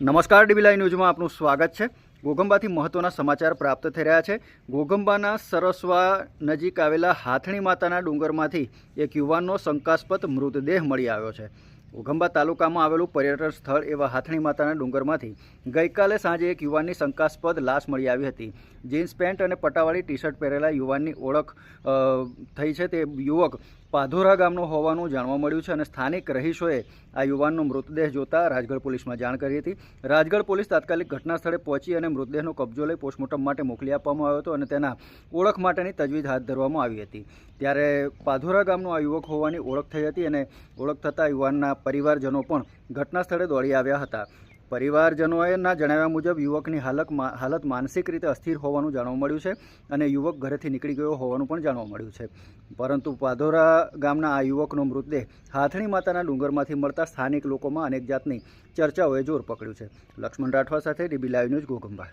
નમસ્કાર ડીબીલાઈ ન્યૂઝમાં આપનું સ્વાગત છે. ઘોગંબાથી મહત્વના સમાચાર પ્રાપ્ત થઈ રહ્યા છે. ઘોગંબાના સરસવા નજીક આવેલા હાથણી માતાના ડુંગરમાંથી એક યુવાનનો શંકાસ્પદ મૃતદેહ મળી આવ્યો છે. ઘોગંબા તાલુકામાં આવેલું પર્યટન સ્થળ એવા હાથણી માતાના ડુંગરમાંથી ગઈકાલે સાંજે એક યુવાનની શંકાસ્પદ લાશ મળી આવી હતી. જીન્સ પેન્ટ અને પટાવાળી ટી શર્ટ પહેરેલા યુવાનની ઓળખ થઈ છે તે યુવક પાધોરા ગામનો હોવાનું જાણવા મળ્યું છે અને સ્થાનિક રહીશોએ આ યુવાનનો મૃતદેહ જોતા રાજગઢ પોલીસમાં જાણ કરી હતી. રાજગઢ પોલીસ તાત્કાલિક ઘટના સ્થળે પહોંચી અને મૃતદેહનો કબજો લઈ પોસ્ટમોર્ટમ માટે મોકલી આપવામાં આવ્યો હતો અને તેના ઓળખ માટેની તજવીજ હાથ ધરવામાં આવી હતી. ત્યારે પાધોરા ગામનો આ યુવક હોવાની ઓળખ થઈ હતી અને ઓળખ થતાં યુવાનના પરિવારજનો પણ ઘટના સ્થળે દોડી આવ્યા હતા. પરિવારજનોએના જણાવ્યા મુજબ યુવકની હાલત હાલત માનસિક રીતે અસ્થિર હોવાનું જાણવા મળ્યું છે અને યુવક ઘરેથી નીકળી ગયો હોવાનું પણ જાણવા મળ્યું છે. પરંતુ પાધોરા ગામના આ યુવકનો મૃતદેહ હાથણી માતાના ડુંગરમાંથી મળતા સ્થાનિક લોકોમાં અનેક જાતની ચર્ચાઓએ જોર પકડ્યું છે. લક્ષ્મણ રાઠવા સાથે ડીબી લાઈવ ન્યૂઝ ઘોગંબા